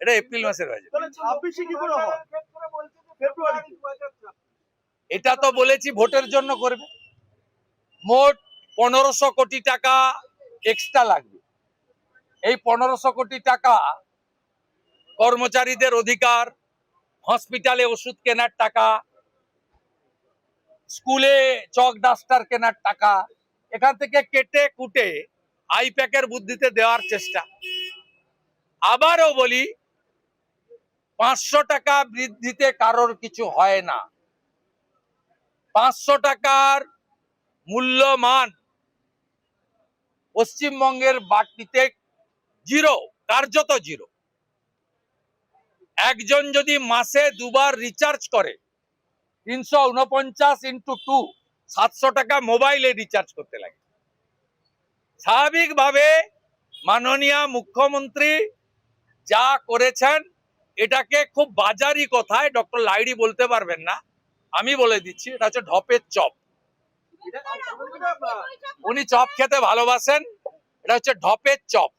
এটা এপ্রিল মাসের বাজেট এটা তো বলেছি ভোটের জন্য করবে। মোট পনেরোশো কোটি টাকা এক্সট্রা লাগবে। এই পনেরোশো কোটি টাকা কর্মচারীদের অধিকার হসপিটালে ওষুধ কেনার টাকা স্কুলে চক ডাস্টার কেনার টাকা এখান থেকে কেটে কুটে আইপ্যাকের বুদ্ধিতে দেওয়ার চেষ্টা। আবারও বলি পাঁচশো টাকা বৃদ্ধিতে কারোর কিছু হয় না। পাঁচশো টাকার মূল্যমান পশ্চিমবঙ্গের বাড়তিতে জিরো, কার্যত জিরো। একজন যদি মাসে দুবার রিচার্জ করে, তিনশো উনপঞ্চাশ ইন্টু টু সাতশো টাকা মোবাইলে রিচার্জ করতে লাগে। স্বাভাবিকভাবে মাননীয় মুখ্যমন্ত্রী যা করেছেন এটাকে খুব বাজারি কথায় ডক্টর লাইড়ি বলতে পারবেন না। আমি বলে দিচ্ছি, এটা হচ্ছে ঢপের চপ। উনি চপ খেতে ভালোবাসেন, এটা হচ্ছে ঢপের চপ।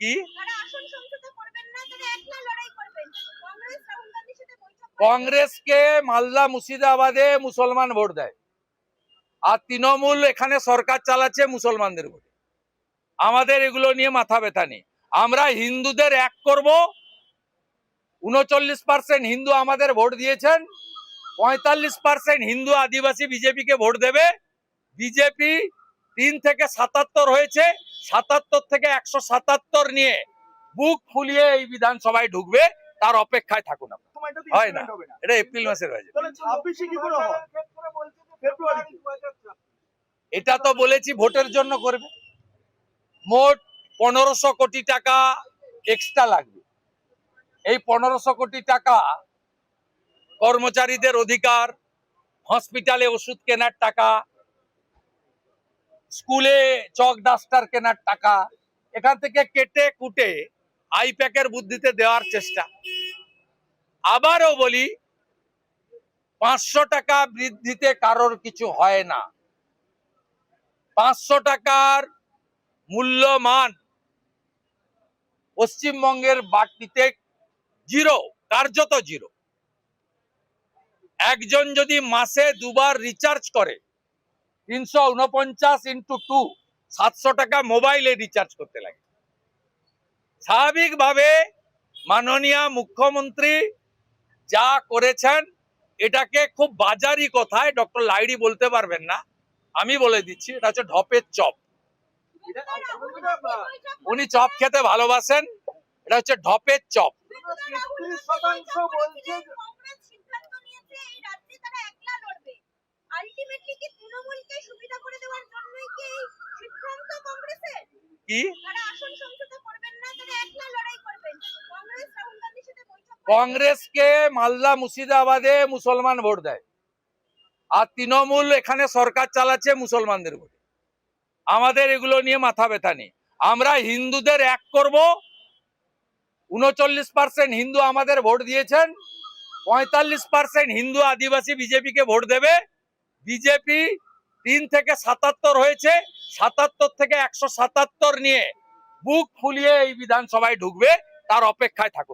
তেত্রিশ কংগ্রেসকে মালদা মুর্শিদাবাদে মুসলমান ভোট দেয়। আর তৃণমূল এখানে সরকার চালাচ্ছে মুসলমানদের ভোটে। আমাদের এগুলো নিয়ে মাথা ব্যথা নেই। আমরা হিন্দুদের এক করব। উনচল্লিশ পার্সেন্ট হিন্দু আমাদের ভোট দিয়েছেন। পঁয়তাল্লিশ পার্সেন্ট হিন্দু আদিবাসী বিজেপিকে ভোট দেবে। বিজেপি তিন থেকে সাতাত্তর হয়েছে। সাতাত্তর থেকে একশো সাতাত্তর নিয়ে বুক ফুলিয়ে এই বিধানসভায় ঢুকবে। তার অপেক্ষায় থাকুন হয় না। এটা এপ্রিল মাসের হয় এটা তো বলেছি ভোটের জন্য করবে। মোট পনেরোশো কোটি টাকা এক্সট্রা লাগবে। এই পনেরোশো কোটি টাকা কর্মচারীদের অধিকার হসপিটালে ওষুধ কেনার টাকা স্কুলে চক ডাস্টার কেনার টাকা এখান থেকে কেটে কুটে আইপ্যাকের বুদ্ধিতে দেওয়ার চেষ্টা। আবারও বলি, পাঁচশো টাকা বৃদ্ধিতে কারোর কিছু হয় না। পাঁচশো টাকার মূল্যমান পশ্চিমবঙ্গের বাড়তিতে জিরো, কার্যত জিরো। একজন যদি মাসে দুবার রিচার্জ করে, তিনশো উনপঞ্চাশ ইন্টু টু সাতশো টাকা মোবাইলে রিচার্জ করতে লাগে। স্বাভাবিকভাবে মাননীয় মুখ্যমন্ত্রী যা করেছেন, এটাকে খুব বাজারি কথায় ডক্টর লাইড়ি বলতে পারবেন না। আমি বলে দিচ্ছি, এটা হচ্ছে ঢপের চপ। উনি চপ খেতে ভালোবাসেন, এটা হচ্ছে ঢপের চপ। তেত্রিশ কংগ্রেসকে মালদা মুর্শিদাবাদে মুসলমান ভোট দেয়। আর তৃণমূল এখানে সরকার চালাচ্ছে মুসলমানদের ভোটে। আমাদের এগুলো নিয়ে মাথা ব্যথা নেই। আমরা হিন্দুদের এক করব। উনচল্লিশ পার্সেন্ট হিন্দু আমাদের ভোট দিয়েছেন। পঁয়তাল্লিশ পার্সেন্ট হিন্দু আদিবাসী বিজেপিকে ভোট দেবে। বিজেপি তিন থেকে সাতাত্তর হয়েছে। সাতাত্তর থেকে একশো সাতাত্তর নিয়ে বুক ফুলিয়ে এই বিধানসভায় ঢুকবে। তার অপেক্ষায় থাকুন।